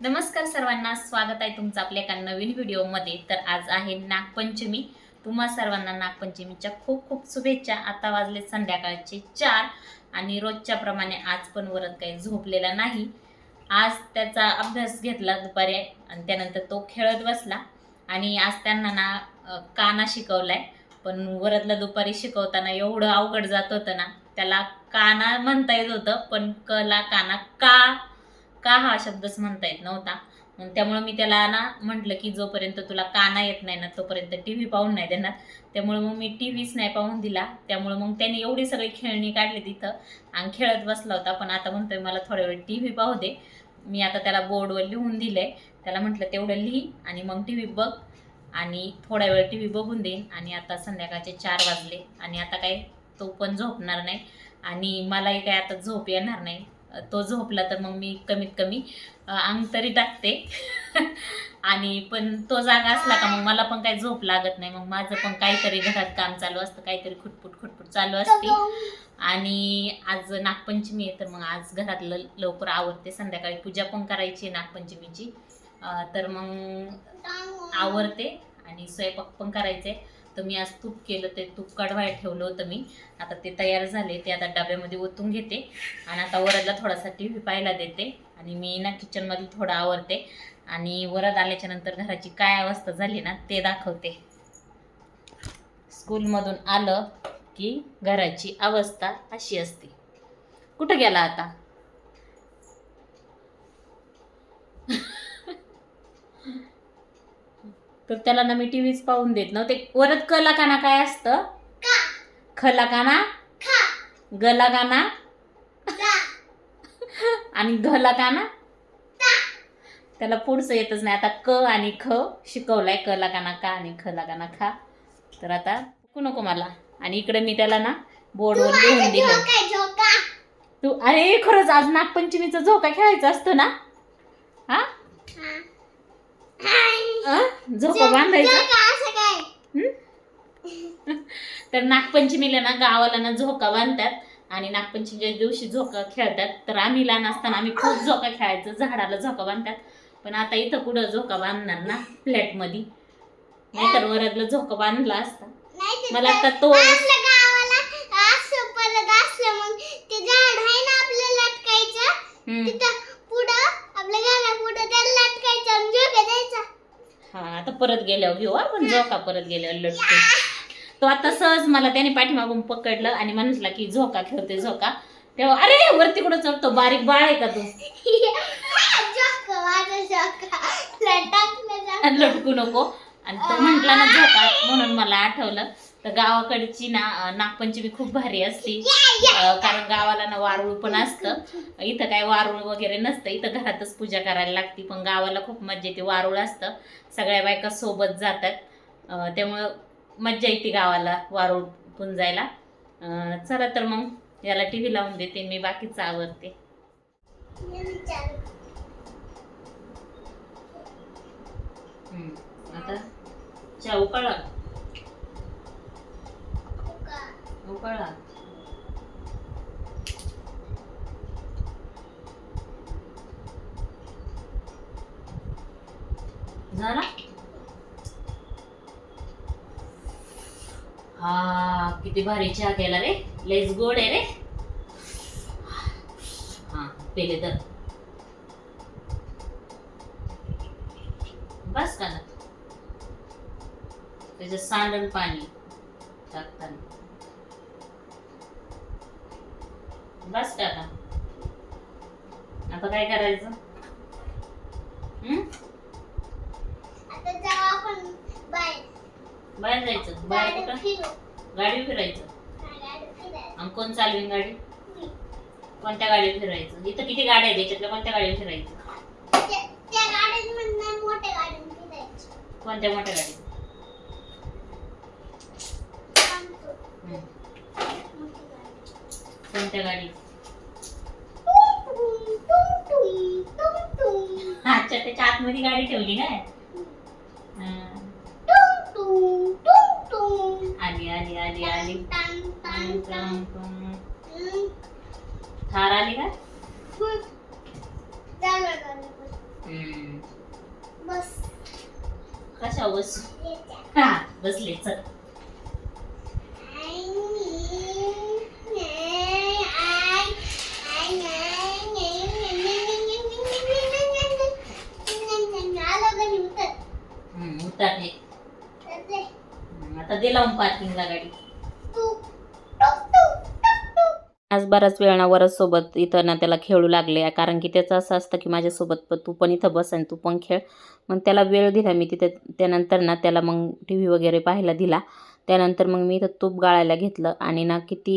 नमस्कार सर्वांना स्वागत आहे तुमचं आपल्या एका नवीन व्हिडिओमध्ये. तर आज आहे नागपंचमी. तुम्हा सर्वांना नागपंचमीच्या खूप खूप शुभेच्छा. आता वाजले संध्याकाळचे चार आणि रोजच्या प्रमाणे आज पण वरत काही झोपलेला नाही. आज त्याचा अभ्यास घेतला दुपारी आणि त्यानंतर तो खेळत बसला. आणि आज त्यांना ना काना शिकवलाय. पण वरदला दुपारी शिकवताना एवढं अवघड जात होतं ना त्याला काना म्हणता येत होतं पण कला काना का का हा शब्दच म्हणता येत नव्हता. मग त्यामुळे मी त्याला ना म्हटलं की जोपर्यंत तुला काना येत नाही ना तोपर्यंत टी व्ही पाहून नाही देणार. त्यामुळे मग मी टी व्हीच नाही पाहून दिला. त्यामुळे मग त्याने एवढी सगळी खेळणी काढली तिथं. आणि खेळत बसला होता पण आता म्हणतोय मला थोड्या वेळ टी व्ही पाहू दे. मी आता त्याला बोर्डवर लिहून दिलंय. त्याला म्हटलं तेवढं लिही आणि मग टी व्ही बघ. आणि थोड्या वेळ टी व्ही बघून देईन आणि आता संध्याकाळचे चार वाजले. आणि आता काय तो पण झोपणार नाही. आणि मलाही काय आता झोप येणार नाही. तो झोपला तर मग मी कमीत कमी अंग तरी टाकते आणि पण तो जागा असला का मग मला पण काही झोप लागत नाही. मग माझं पण काहीतरी घरात काम चालू असतं काहीतरी खुटपुट खुटपुट चालू असते. आणि आज नागपंचमी आहे तर मग आज घरातलं लवकर आवडते संध्याकाळी पूजा पण करायची आहे नागपंचमीची. तर मग आवरते आणि स्वयंपाक पण करायचे. तर मी आज तूप केलं ते तूप कढवायला ठेवलं होतं मी. आता ते तयार झाले ते आता डब्यामध्ये ओतून घेते. आणि आता वरदला थोडासा टी व्ही पाहायला देते. आणि मी ना किचनमध्ये थोडं आवरते. आणि वरद आल्याच्यानंतर घराची काय अवस्था झाली ना ते दाखवते. स्कूलमधून आलं की घराची अवस्था अशी असते. कुठं गेला आता? तर त्याला ना मी टी व्हीच पाहून देत नव्हते. वरद कला काना काय असतं? खला काना गला काना आणि घला काना त्याला पुढचं येतच नाही. आता क आणि ख शिकवलाय. कला काना का आणि खला काना खा. तर आता नको नको मला. आणि इकडे मी त्याला ना बोर्डवर लिहून दिलं. तू अरे खरंच आज नागपंचमीचा झोका खेळायचा असतो ना? हा? झोका बांधायचा? तर नागपंचमीला ना गावाला ना झोका बांधतात आणि नागपंचमीच्या दिवशी झोका खेळतात. तर आम्ही लहान असताना आम्ही खूप झोका खेळायचो. झाडाला झोका बांधतात. पण आता इथं कुठं झोका बांधणार ना? फ्लॅटमध्ये. नाहीतर वरदला झोका बांधला असता. मला आता तो हम्म. हा. आता परत गेल्यावर घेऊ आपण झोका परत गेल्यावर लटकून तो आता सहज मला त्याने पाठीमागून पकडलं आणि म्हटलं की झोका खेळते झोका. तेव्हा अरे वरती कुठं चढतो बारीक बाळ आहे का तू? लटकू नको. आणि तो म्हटला ना झोका म्हणून मला आठवलं. तर गावाकडची ना नागपंचमी खूप भारी असते. कारण गावाला ना वारुळ पण असतं. इथं काय वारुळ वगैरे नसतं. इथं घरातच पूजा करायला लागते. पण गावाला खूप मज्जा येते. वारुळ असतं. सगळ्या बायका सोबत जातात. त्यामुळं मज्जा येते गावाला वारुळ पुंजायला अं, चला तर मग याला टी व्ही लावून देते. मी बाकीचं आवरते. हम्म, आता चहा उकळला उकळला झाला? हा किती भारी चहा केला रे. लयच गोड आहे रे. हा पेले तर बस का ना? त्याच्यात सांडण पाणी टाकताना. बस का आता. आता काय करायचं? बाहेर. जायचं. बाहेर कुठं? गाडी फिरायचं. आणि कोण चालवीन गाडी? कोणत्या गाडी फिरायचं? इथं किती गाड्या आहेत? त्याच्यातल्या कोणत्या गाडी फिरायचं? कोणत्या मोठ्या गाडी कोणत्या गाडी अच्छा त्याच्या आतमध्ये गाडी ठेवली काय? आली आली आली आली. थार आली का? बस. कशा बस हा बसले चल. हम्म, उतारले आता दे लावून पार्किंगला गाडी. आज बराच वेळ ना वरच सोबत इथं ना त्याला खेळू लागले. कारण की त्याचं असं असतं की माझ्यासोबत पण तू पण इथं बस आणि तू पण खेळ. मग त्याला वेळ दिला मी तिथे त्यानंतर ना त्याला मग टी व्ही वगैरे पाहायला दिला. त्यानंतर मग मी इथं तूप गाळायला घेतलं आणि ना किती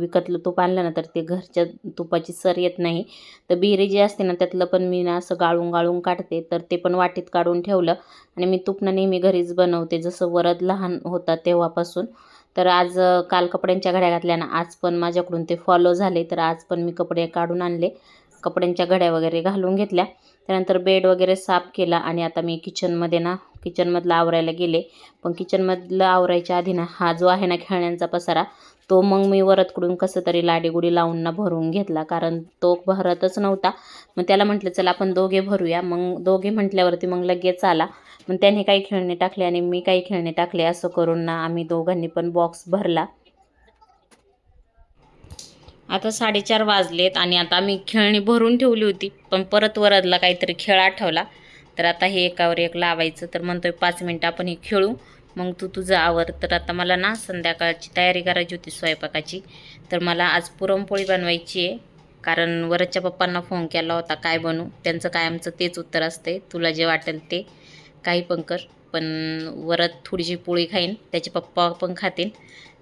विकतलं तूप आणलं ना तर ते घरच्या तुपाची सर येत नाही. तर बिरी जी असते ना त्यातलं पण मी ना असं गाळून गाळून काढते. तर ते पण वाटीत काढून ठेवलं आणि मी तूप नेहमी घरीच बनवते. जसं वरद लहान होता तेव्हापासून. तर आज काल कपड्यांच्या घड्या घातल्या ना आज पण माझ्याकडून ते फॉलो झाले. तर आज पण मी कपडे काढून आणले. कपड्यांच्या घड्या वगैरे घालून घेतल्या. त्यानंतर बेड वगैरे साफ केला आणि आता मी किचनमध्ये ना किचनमधलं आवरायला गेले. पण किचनमधलं आवरायच्या आधी ना हा जो आहे ना खेळण्यांचा पसारा तो मग मी वरतकडून कसं तरी लाडीगुडी लावून ना भरून घेतला. कारण तो भरतच नव्हता. मग त्याला म्हटलं चला आपण दोघे भरूया. मग दोघे म्हटल्यावरती मग लगेच आला. मग त्याने काही खेळणे टाकले आणि मी काही खेळणे टाकले. असं करून ना आम्ही दोघांनी पण बॉक्स भरला. आता साडेचार वाजलेत आणि आता आम्ही खेळणी भरून ठेवली होती पण परत वरदला काहीतरी खेळ आठवला. तर आता हे एकावर एक लावायचं तर म्हणतोय पाच मिनटं आपण हे खेळू. मग तू तुझं आवर. तर आता मला ना संध्याकाळची तयारी करायची होती स्वयंपाकाची. तर मला आज पुरणपोळी बनवायची आहे कारण वरच्या पप्पांना फोन केला होता काय बनवू? त्यांचं कायमचं तेच उत्तर असते तुला जे वाटेल ते. काही पण कर. पण वरत थोडीशी पोळी खाईन. त्याचे पप्पा पण खातील.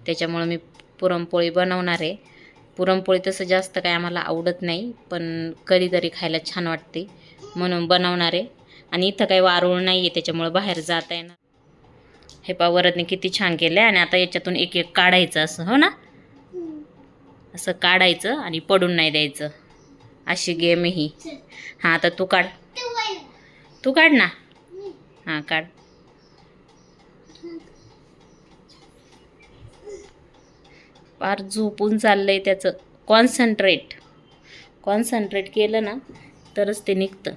त्याच्यामुळं मी पुरणपोळी बनवणार आहे. पुरणपोळी तसं जास्त काय आम्हाला आवडत नाही पण कधीतरी खायला छान वाटते म्हणून बनवणार आहे. आणि इथं काही वारूळ नाही आहे त्याच्यामुळं बाहेर जाता येणार. हे पा वरदने किती छान केलं आहे आणि आता याच्यातून एक एक काढायचं असं हो ना? असं काढायचं आणि पडून नाही द्यायचं. अशी गेम ही. हां आता तू काढ. तू काढ ना. हां काढ. फार झोपून चाललंय त्याचं. कॉन्सन्ट्रेट कॉन्सन्ट्रेट केलं ना तरच ते निघतं.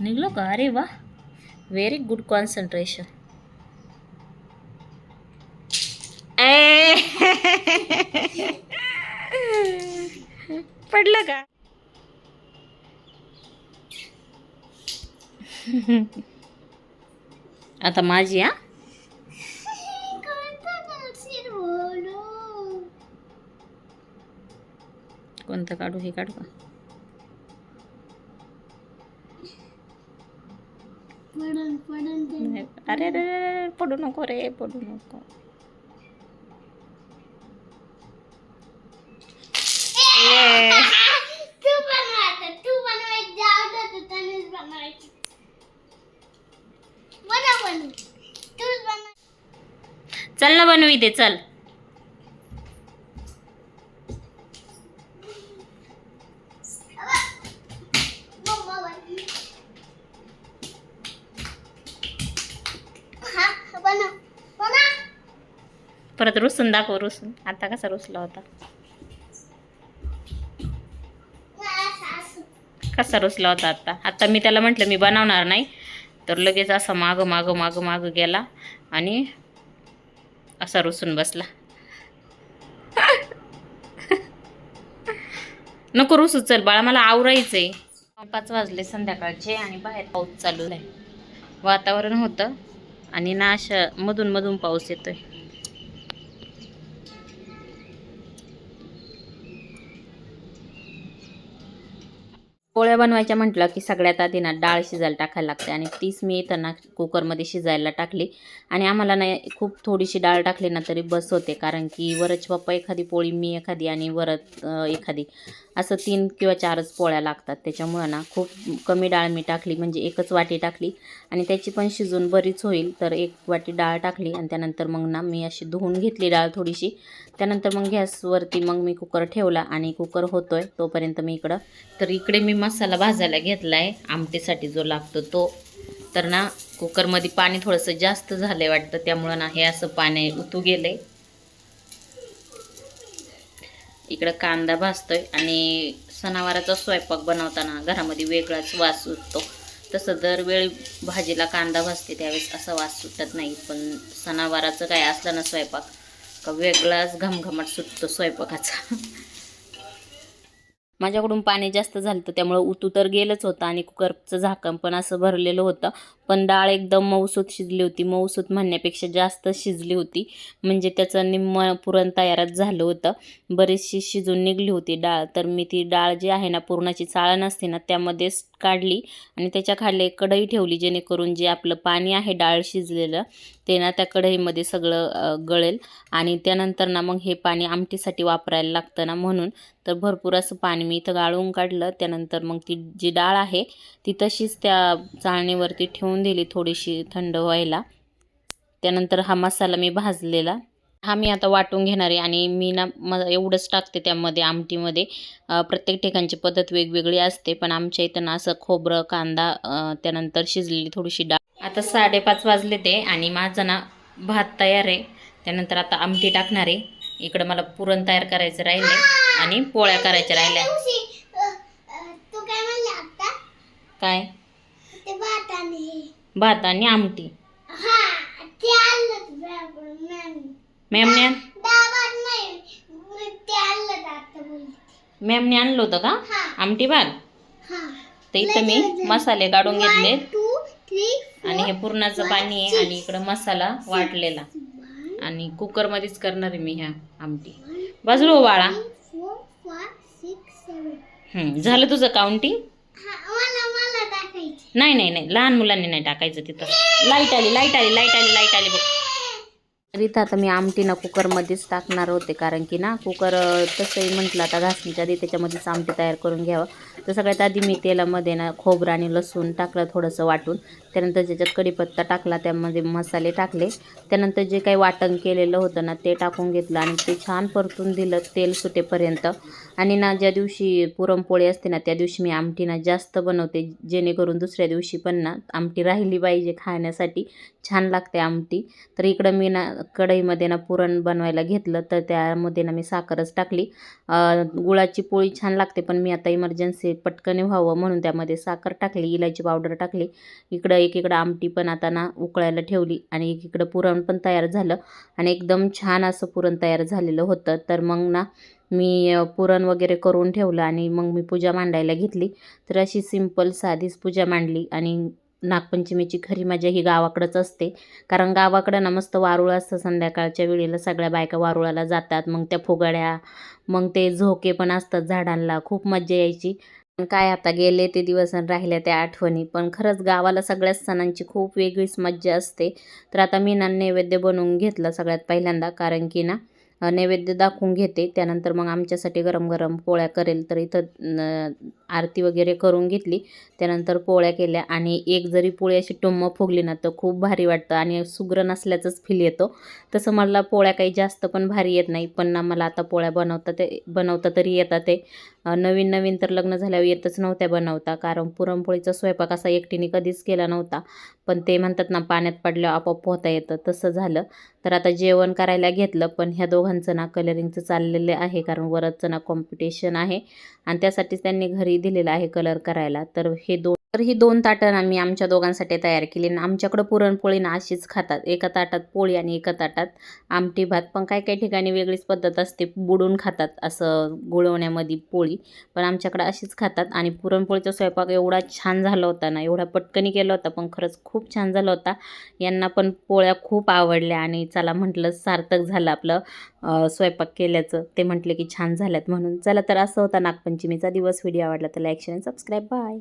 निघलो का? अरे वा. व्हेरी गुड कॉन्सन्ट्रेशन पडलं का? आता माझी हा कोणतं काढू हे काढू का नाही. अरे अरे अरे, पडू नको रे पडू नको ये. चल ना बनवी दे चल. परत रुसून दाखव रुसून. आता कसा रुसला होता? कसा रुसला होता आता? आता मी त्याला म्हटलं मी बनवणार नाही. तर लगेच असा मागं मागं मागं मागं गेला. आणि असा रुसून बसला. नको रुसू चल बाळा मला आवरायचंय. पाच वाजले संध्याकाळचे आणि बाहेर पाऊस चालू आहे वातावरण होतं आणि ना अशा मधून मधून पाऊस येतोय. पोळ्या बनवायच्या म्हटलं की सगळ्यात आधी ना डाळ शिजायला टाकायला लागते आणि तीच मी त्यांना कुकरमध्ये शिजायला टाकली. आणि आम्हाला ना खूप थोडीशी डाळ टाकली ना तरी बस होते कारण की वरच पप्पा एखादी पोळी मी एखादी आणि वरत एखादी. असं तीन किंवा चारच पोळ्या लागतात. त्याच्यामुळं ना खूप कमी डाळ मी टाकली म्हणजे एकच वाटी टाकली. आणि त्याची पण शिजून बरीच होईल तर एक वाटी डाळ टाकली आणि त्यानंतर मग ना मी अशी धुवून घेतली डाळ थोडीशी. त्यानंतर मग गॅसवरती मग मी कुकर ठेवला आणि कुकर होतोय तोपर्यंत मी इकडं. तर इकडे मी मसाला भाजायला घेतला आहे आमटीसाठी जो लागतो तो. तर ना कुकरमध्ये पाणी थोडंसं जास्त झालं आहे वाटतं त्यामुळं ना हे असं पाणी उतू गेलं आहे इकडं कांदा भाजतोय आणि सणावाराचा स्वयंपाक बनवताना घरामध्ये वेगळाच वास सुटतो. तसं दरवेळी भाजीला कांदा भाजते त्यावेळेस असा वास सुटत नाही. पण सणावाराचं काय असलं ना स्वयंपाक का वेगळाच घमघमाट सुटतो स्वयंपाकाचा. माझ्याकडून पाणी जास्त झालं होतं त्यामुळं उतू तर गेलंच होतं आणि कुकरचं झाकण पण असं भरलेलं होतं. पण डाळ एकदम मऊसूत शिजली होती. मऊसूत म्हणण्यापेक्षा जास्त शिजली होती. म्हणजे त्याचं निम्म पुरण तयारच झालं होतं. बरीचशी शिजून निघली होती डाळ. तर मी ती डाळ जी आहे ना पुरणाची चाळण असते ना त्यामध्येच काढली आणि त्याच्याखाली एक कढई ठेवली जेणेकरून जे आपलं पाणी आहे डाळ शिजलेलं ते ना त्या कढईमध्ये सगळं गळेल आणि त्यानंतर ना मग हे पाणी आमटीसाठी वापरायला लागतं ना म्हणून. तर भरपूर असं पाणी मी इथं गाळून काढलं. त्यानंतर मग ती जी डाळ आहे ती तशीच त्या चाळणीवरती ठेवून दिली थोडीशी थंड व्हायला. त्यानंतर हा मसाला मी भाजलेला. हा मी आता वाटून घेणार आहे आणि मी ना म एवढंच टाकते त्यामध्ये आमटीमध्ये. प्रत्येक ठिकाणची पद्धत वेगवेगळी असते पण आमच्या इथं ना असं खोबरं कांदा त्यानंतर शिजलेली थोडीशी डाळ. आता साडेपाच वाजले ते आणि माझं ना भात तयार आहे. त्यानंतर आता आमटी टाकणार आहे. इकडं मला पुरण तयार करायचं राहिलं आणि पोळ्या करायच्या राहिल्या. काय? ते भात आणि भात आणि आमटी. हा ते मॅम. मॅमने नाही ते आणलं आता बोलते. मॅमने आणलं होतं का? आमटी भात? हा. तर इथं मी मसाले काढून घेतले आणि हे पुरणाचं पाणी आहे आणि इकडं मसाला वाटलेला. आणि कुकरमध्येच करणार आहे मी ह्या आमटी. बाजूला हो बाळा. झालं तुझं काउंटिंग हा मला मला टाकायचं नाही नाही नाही. लहान मुलांनी नाही टाकायचं तिथं. लाइट आली लाइट आली लाइट आली लाइट आली बघ. तर आता मी आमटी ना कुकरमध्येच टाकणार होते कारण की ना कुकर तसंही म्हटलं आता घासणीच्या आधी त्याच्यामध्येच आमटी तयार करून घ्यावं. तर सगळ्यात आधी मी तेलामध्ये ना खोबरं आणि लसूण टाकलं थोडंसं वाटून त्यानंतर ज्याच्यात कढीपत्ता टाकला त्यामध्ये मसाले टाकले. त्यानंतर जे काही वाटण केलेलं होतं ना ते टाकून घेतलं आणि ते छान परतून दिलं तेल सुटेपर्यंत. आणि ना ज्या दिवशी पुरणपोळी असते ना त्या दिवशी मी आमटी ना जास्त बनवते जेणेकरून दुसऱ्या दिवशी पण ना आमटी राहिली पाहिजे खाण्यासाठी छान लागते आमटी. तर इकडं मी ना कढईमध्ये ना पुरण बनवायला घेतलं तर त्यामध्ये ना मी साखरच टाकली. गुळाची पोळी छान लागते पण मी आता इमर्जन्सी पटकन व्हावं म्हणून त्यामध्ये साखर टाकली इलायची पावडर टाकली. इकडं एकीकडं आमटी पण आता ना उकळायला ठेवली आणि एकीकडं पुरण पण तयार झालं आणि एकदम छान असं पुरण तयार झालेलं होतं. तर मग ना मी पुरण वगैरे करून ठेवलं आणि मग मी पूजा मांडायला घेतली. तर अशी सिंपल साधीच पूजा मांडली आणि नागपंचमीची खरी मजा ही गावाकडंच असते. कारण गावाकडं ना मस्त वारुळ असतं संध्याकाळच्या वेळेला. सगळ्या बायका वारुळाला जातात. मग त्या फुगड्या मग ते झोके पण असतात झाडांना खूप मजा यायची. काय आता गेले ते दिवस आणि राहिल्या त्या आठवणी. पण खरंच गावाला सगळ्याच सणांची खूप वेगळीच मज्जा असते. तर आता मी ना नैवेद्य बनवून घेतला सगळ्यात पहिल्यांदा. कारण की ना नैवेद्य दाखवून घेते. त्यानंतर मग आमच्यासाठी गरम गरम पोळ्या करेल. तर इथं आरती वगैरे करून घेतली. त्यानंतर पोळ्या केल्या आणि एक जरी पोळी अशी टुम्म फुगली ना तर खूप भारी वाटतं आणि सुग्रण असल्याचंच फील येतो. तसं मला पोळ्या काही जास्त पण भारी येत नाही. पण ना मला आता पोळ्या बनवता ते बनवता तरी येतात ते. नवीन नवीन तर लग्न झाल्यावर येतच नव्हत्या बनवता. कारण पुरणपोळीचा स्वयंपाक असा एकटीने कधीच केला नव्हता. पण ते म्हणतात ना पाण्यात पडल्यावर आपोआप पोहता येतं. तसं झालं. तर आता जेवण करायला घेतलं. पण ह्या दोघां दोघांचं ना कलरिंगचं चाललेलं आहे कारण वरच ना कॉम्पिटिशन आहे. आणि त्यासाठीच त्यांनी घरी दिलेलं आहे कलर करायला. तर हे दोन तर ही दोन ताटं ना आमच्या दोघांसाठी तयार केली आणि आमच्याकडं पुरणपोळी ना अशीच खातात. एका ताटात पोळी आणि एका ताटात आमटी भात. पण काही काही ठिकाणी वेगळीच पद्धत असते बुडून खातात असं गुळवण्यामध्ये पोळी. पण आमच्याकडं अशीच खातात आणि पुरणपोळीचा स्वयंपाक एवढा छान झाला होता ना एवढा पटकनी केला होता पण खरंच खूप छान झाला होता. यांना पण पोळ्या खूप आवडल्या आणि चला म्हटलं सार्थक झालं आपलं स्वयंपाक केल्याचं. ते म्हटले की छान झाल्यात म्हणून. चला तर असं होता नागपंचमीचा दिवस. व्हिडिओ आवडला तर लाईक शेअर सबस्क्राईब. बाय.